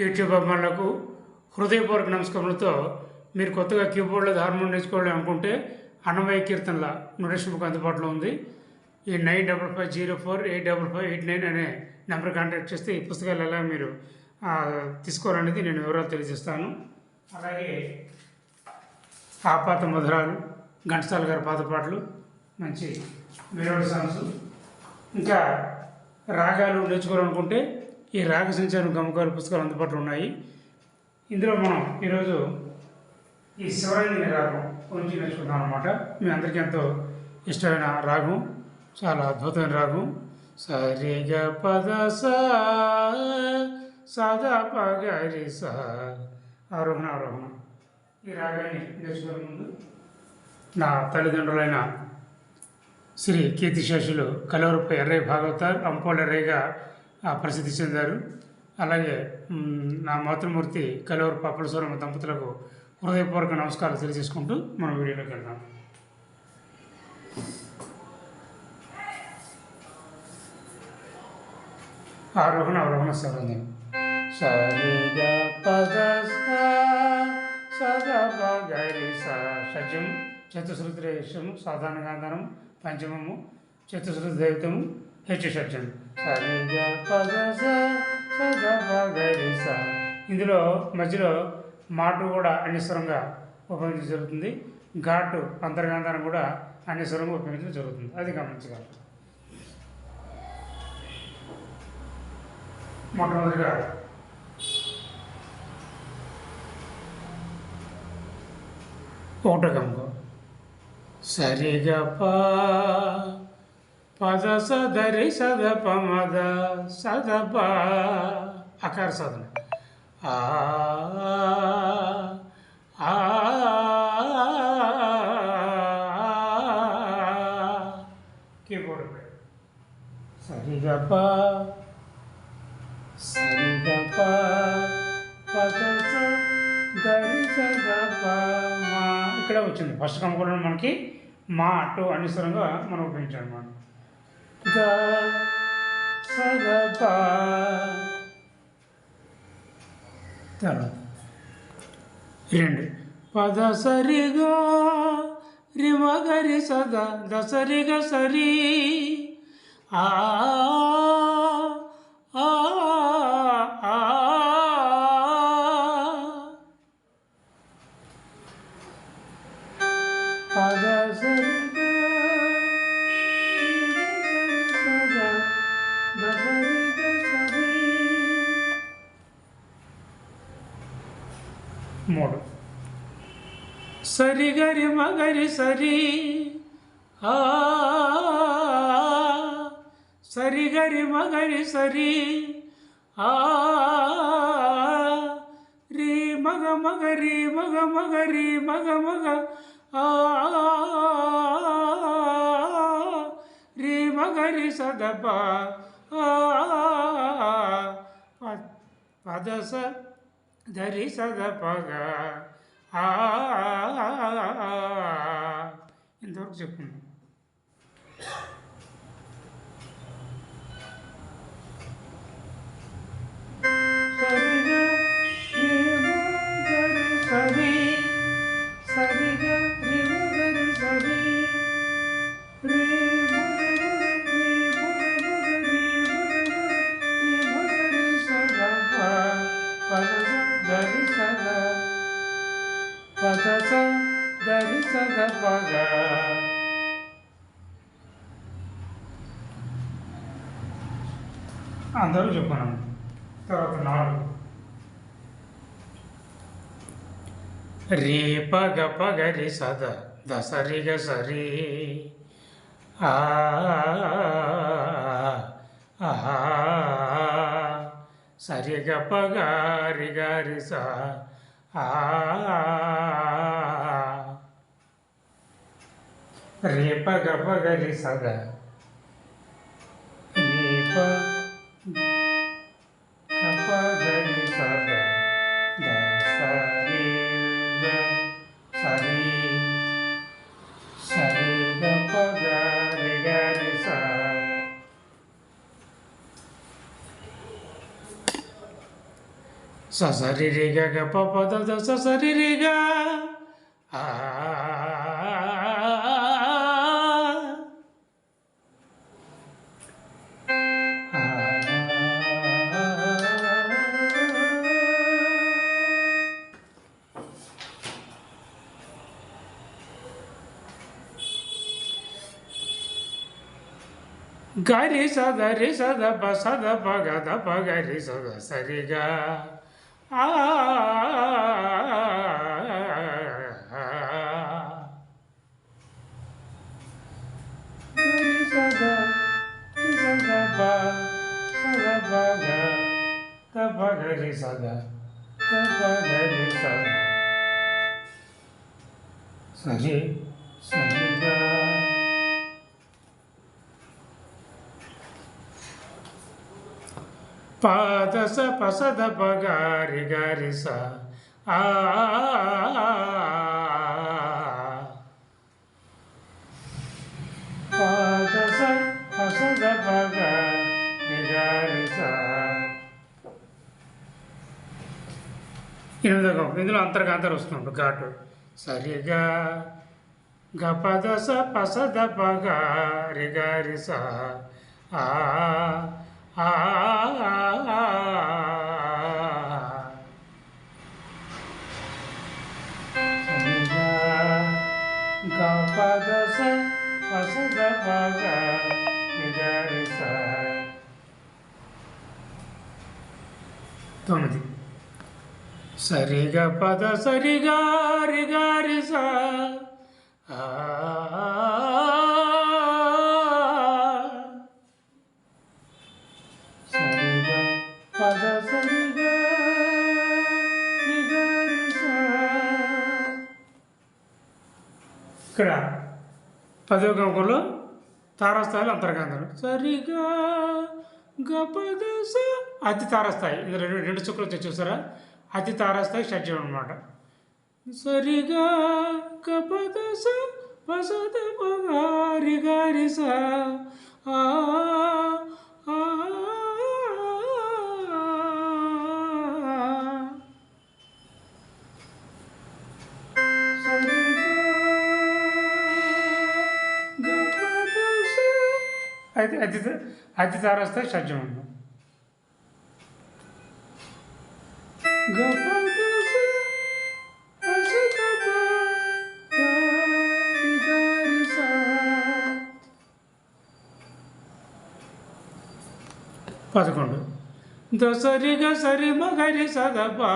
YouTube అభిమానులకు హృదయపూర్వక నమస్కారములతో మీరు కొత్తగా కీబోర్డ్లో హార్మోన్ నేర్చుకోవాలి అనుకుంటే అన్నమయ్య కీర్తనల నోటేషన్ బుక్ అందుబాటులో ఉంది. ఈ nine double five zero four eight double five eight nine అనే నెంబర్ కాంటాక్ట్ చేస్తే ఈ పుస్తకాలు ఎలా మీరు తీసుకోవాలనేది నేను వివరాలు తెలియజేస్తాను. అలాగే ఆపాత మధురాలు ఘంటసాల గారి పాత పాటలు మంచి మెలోడీ సాంగ్స్. ఇంకా రాగాలు నేర్చుకోవాలనుకుంటే ఈ రాగ సంచారం గమకాల పుస్తకాలు అందుబాటులో ఉన్నాయి. ఇందులో మనం ఈరోజు ఈ శివరంగిని రాగం గురించి నేర్చుకుందాం అనమాట మీ అందరికీ ఎంతో ఇష్టమైన రాగం చాలా అద్భుతమైన రాగం. సరిగ పద సా సదా పగరి సా ఆరోహణ ఆరోహణ. ఈ రాగాన్ని నేర్చుకునే ముందు నా తల్లిదండ్రులైన శ్రీ కీర్తిశేషులు కలవరపు ఎర్రయ్య భాగవతారు అంపోల ఎర్రయ్యగా ప్రసిద్ధి చెందారు. అలాగే నా మాతృమూర్తి కలవరపు అప్పలస్వరం దంపతులకు హృదయపూర్వక నమస్కారాలు తెలియజేసుకుంటూ మనం వీడియోలోకి వెళ్దాం. ఆరోహణ అవరోహణ సరంజం సరిగ పద సా చతుశ్రుతి సాధారణ గాంధారం పంచమము చతుశ్రుతి దైవతము హెచ్చు షడ్జం. ఇందులో మధ్యలో మాటు కూడా అన్యస్వరంగా ఉపయోగించడం జరుగుతుంది. ఘాటు అంతర్గాంధారం కూడా అన్యస్వరంగా ఉపయోగించడం జరుగుతుంది. అది గమనించగలరు మొట్టమొదటిగా ఒకటో గమకం సరిగ పద సదరి సద పమద సద ప అకార సాధన. ఆ ఆ కీబోర్డ్ సరిగ ప. సరిగప పదస గరిస గప మా. ఇక్కడ వచ్చింది. ఫస్ట్ కమకుండా మనకి మా అటు అనుసరంగా మనం ఉపయోగించాం అన్నమాట గ సగప తర్వాత రెండు పద సరిగా రిమగరి సద దసరిగ సరి ఆ ఆ మూడు సరిగరి మగరి సరి ఆ సరిగరి మగరి సరి ఆ రీ మగ మగరి మగ మగరి మగ మగ ఆ రీ మగరి సదప ఆ ప- పదస ధరి సద పగ ఇంతవరకు చెప్పుకున్నాం అందరూ చెప్పాను తర్వాత నాలుగు. రే పగ పగ రి సద దశ రి గ సరి ఆ గ పగ రి గ రి స రే పగ పగ రి సద కపగరి సద ద సరి గ సరి సరి గ పగరి గరి సా ససరి రి గ గ ప ప ద ద ససరి రి గ ఆ గరి సద రి సద ప సద ప గ ద ప గ రి సద సరి గ ఆ గరి సద రి సద ప సద ప గ పాదస పసద పగారి గారిస ఆ పాదస పసద పగారి గారి ఎనిమిదో గొప్ప. ఇందులో అంతర్గాంతరు వస్తున్నాడు ఘాటు. సరిగా గపదస పసద పగారి గారిస ఆ. ఆ గపదస పసద పగారి స తొమ్మిది సరిగా పద సరిగా రిగారి సా ఇక్కడ పదవ గమకంలో తారస్థాయిలు అంతర్గాంధాలు. సరిగా గపదస అతి తారాస్థాయి. ఇది రెండు రెండు చుక్కలు వచ్చి చూసారా? అతి తారాస్థాయి షడ్జం అనమాట సరిగా గపదస వసత గారి గారి సా ఆ ఆ, అయితే అతి అతి తారస్తే షడ్జం ఉంది పదకొండు దసరిగా సరి మగరి సదపా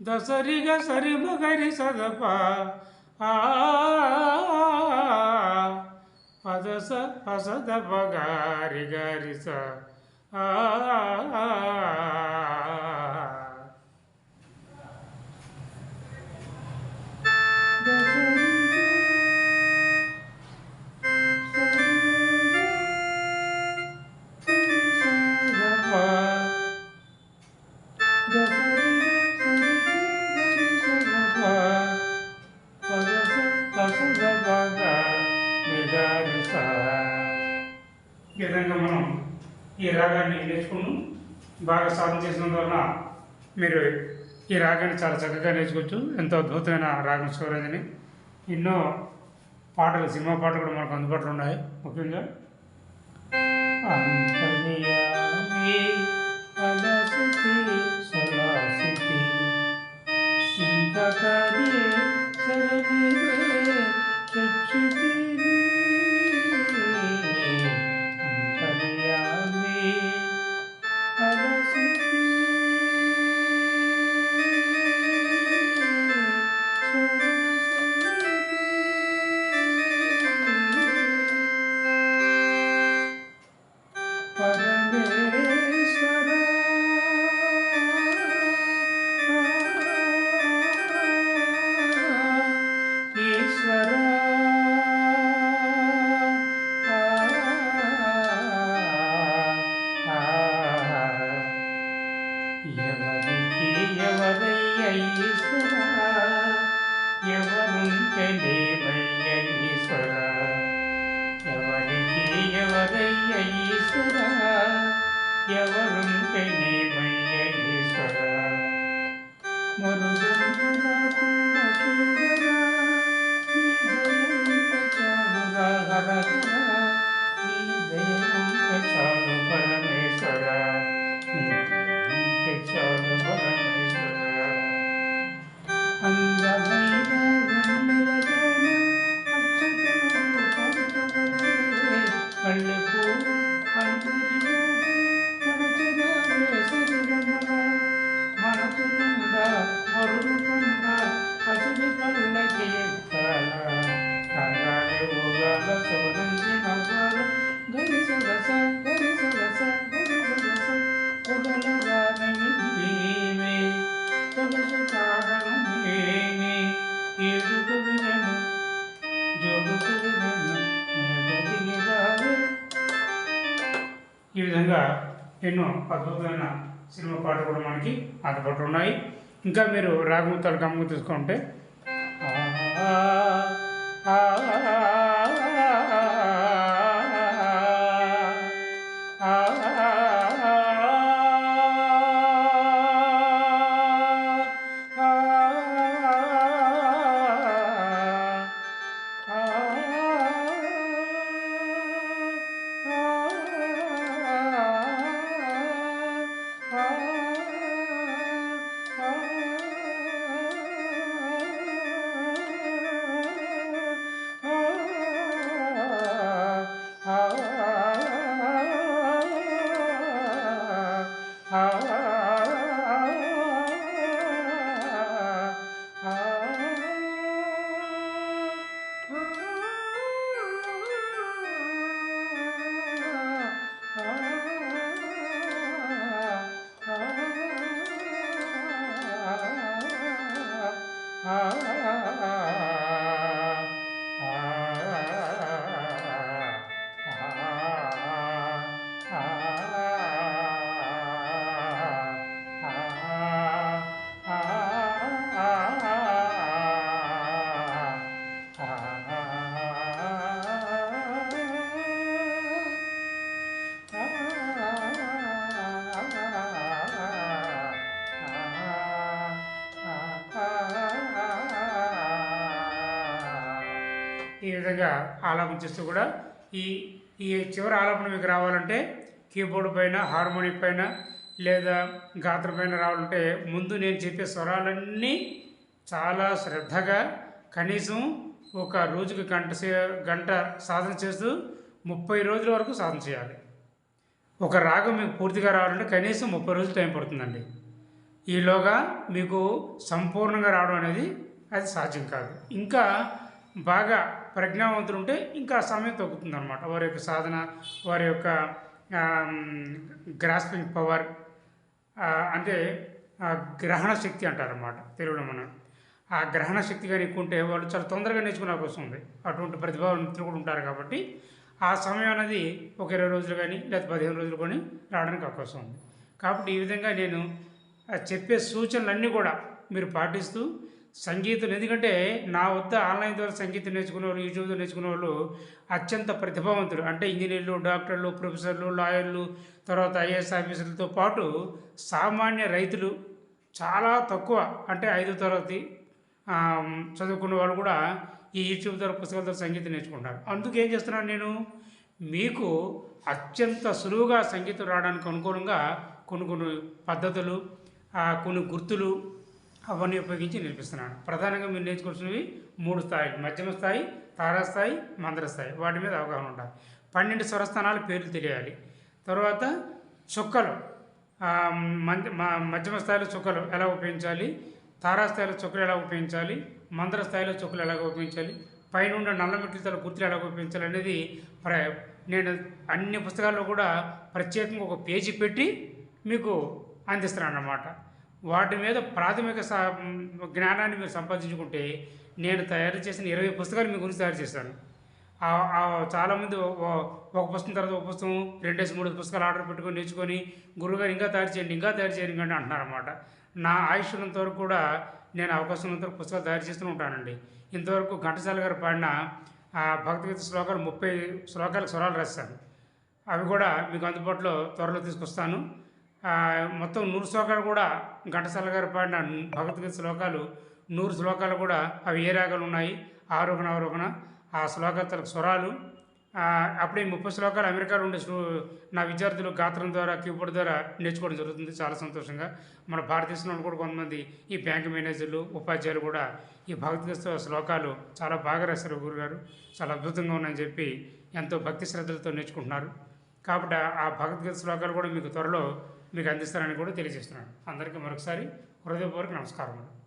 దసరిగా సరి మగరి సదపా పదస పసద పగారి గారి స ఆ రాగాన్ని నేర్చుకున్నాం. బాగా సాధన చేసినందువలన మీరు ఈ రాగాన్ని చాలా చక్కగా నేర్చుకోవచ్చు. ఎంతో అద్భుతమైన రాగం శివరాజని ఎన్నో పాటలు సినిమా పాటలు కూడా మనకు అందుబాటులో ఉన్నాయి. ముఖ్యంగా అంతర్యామి ఎన్నో అద్భుతమైన సినిమా పాటలు కూడా మనకి అందుబాటులో ఉన్నాయి. ఇంకా మీరు రాగముతాలు గమ్ము తీసుకుంటే ఆ, ఈ విధంగా ఆలాపన చేస్తూ కూడా ఈ ఈ చివరి ఆలాపన మీకు రావాలంటే కీబోర్డ్ పైన హార్మోనియం పైన లేదా గాత్రం పైన రావాలంటే ముందు నేను చెప్పే స్వరాలన్నీ చాలా శ్రద్ధగా కనీసం ఒక రోజుకి గంట సే గంట సాధన చేస్తూ ముప్పై రోజుల వరకు సాధన చేయాలి. ఒక రాగం మీకు పూర్తిగా రావాలంటే కనీసం ముప్పై రోజులు టైం పడుతుందండి. ఈలోగా మీకు సంపూర్ణంగా రావడం అనేది అది సాధ్యం కాదు. ఇంకా బాగా ప్రజ్ఞావంతులు ఉంటే ఇంకా సమయం తగ్గుతుంది అనమాట వారి యొక్క సాధన వారి యొక్క గ్రాస్పింగ్ పవర్ అంటే గ్రహణ శక్తి అంటారన్నమాట తెలుగులో మనం. ఆ గ్రహణ శక్తి కానీ ఎక్కువ ఉంటే వాళ్ళు చాలా తొందరగా నేర్చుకునే అవకాశం ఉంది. అటువంటి ప్రతిభావంతులు కూడా ఉంటారు కాబట్టి ఆ సమయం అనేది ఒక ఇరవై రోజులు కానీ లేదా పదిహేను రోజులు కానీ రావడానికి అవకాశం ఉంది. కాబట్టి ఈ విధంగా నేను చెప్పే సూచనలన్నీ కూడా మీరు పాటిస్తూ సంగీతం ఎందుకంటే నా వద్ద ఆన్లైన్ ద్వారా సంగీతం నేర్చుకునే వాళ్ళు యూట్యూబ్లో నేర్చుకునే వాళ్ళు అత్యంత ప్రతిభావంతులు. అంటే ఇంజనీర్లు డాక్టర్లు ప్రొఫెసర్లు లాయర్లు తర్వాత ఐఏఎస్ ఆఫీసర్లతో పాటు సామాన్య రైతులు చాలా తక్కువ. అంటే ఐదో తరగతి చదువుకున్న వాళ్ళు కూడా ఈ యూట్యూబ్ ద్వారా పుస్తకాల ద్వారా సంగీతం నేర్చుకుంటారు అందుకు ఏం చేస్తున్నాను నేను? మీకు అత్యంత సులువుగా సంగీతం రావడానికి అనుగుణంగా కొన్ని కొన్ని పద్ధతులు కొన్ని గుర్తులు అవన్నీ ఉపయోగించి నేర్పిస్తున్నాను ప్రధానంగా మీరు నేర్చుకోవాల్సినవి మూడు స్థాయిలు. మధ్యమ స్థాయి తారాస్థాయి మందర స్థాయి. వాటి మీద అవగాహన ఉండాలి. పన్నెండు స్వరస్థానాల పేర్లు తెలియాలి. తర్వాత చుక్కలు. మధ్యమ స్థాయిలో చుక్కలు ఎలా ఉపయోగించాలి? తారాస్థాయిలో చుక్కలు ఎలా ఉపయోగించాలి? మందర స్థాయిలో చుక్కలు ఎలా ఉపయోగించాలి? పైన ఉన్న నల్ల మెట్లతో గుర్తులు ఎలా ఉపయోగించాలి అనేది ప్ర నేను అన్ని పుస్తకాల్లో కూడా ప్రత్యేకంగా ఒక పేజీ పెట్టి మీకు అందిస్తున్నాను అన్నమాట వాటి మీద ప్రాథమిక సా జ్ఞానాన్ని మీరు సంపాదించుకుంటే నేను తయారు చేసిన ఇరవై పుస్తకాలు మీ గురించి తయారు చేశాను. ఆ- చాలామంది ఓ- ఒక పుస్తకం తర్వాత ఒక పుస్తకం రెండేసి మూడు పుస్తకాలు ఆర్డర్ పెట్టుకొని నేర్చుకొని గురువుగారు ఇంకా తయారు చేయండి ఇంకా తయారు చేయండి అని అంటున్నారన్నమాట. నా ఆయుష్ వరకు కూడా నేను అవకాశం ఉన్నంత వరకు పుస్తకాలు తయారు చేస్తూ ఉంటానండి. ఇంతవరకు ఘంటసాల గారు పాడిన ఆ భక్తిగీత శ్లోకాలు ముప్పై శ్లోకాలకు స్వరాలు రాస్తాను అవి కూడా మీకు అందుబాటులో త్వరలో తీసుకొస్తాను. మొత్తం నూరు శ్లోకాలు కూడా ఘంటసాల గారు పాడిన భగవద్గీత శ్లోకాలు నూరు శ్లోకాలు కూడా అవి ఏ రాగాలు ఉన్నాయి? ఆరోహణ అవరోహణ ఆ శ్లోకాలకు స్వరాలు. అప్పుడే ముప్పై శ్లోకాలు అమెరికాలో ఉండే నా విద్యార్థులు గాత్రం ద్వారా కీబోర్డ్ ద్వారా నేర్చుకోవడం జరుగుతుంది. చాలా సంతోషంగా. మన భారతదేశంలో కూడా కొంతమంది ఈ బ్యాంక్ మేనేజర్లు ఉపాధ్యాయులు కూడా ఈ భగవద్గీత శ్లోకాలు చాలా బాగా రాశారు గురుగారు. చాలా అద్భుతంగా ఉన్నాయని చెప్పి ఎంతో భక్తి శ్రద్ధలతో నేర్చుకుంటున్నారు. కాబట్టి ఆ భగవద్గీత శ్లోకాలు కూడా మీకు త్వరలో మీకు అందిస్తారని కూడా తెలియజేస్తున్నాను. అందరికీ మరొకసారి హృదయపూర్వక నమస్కారములు.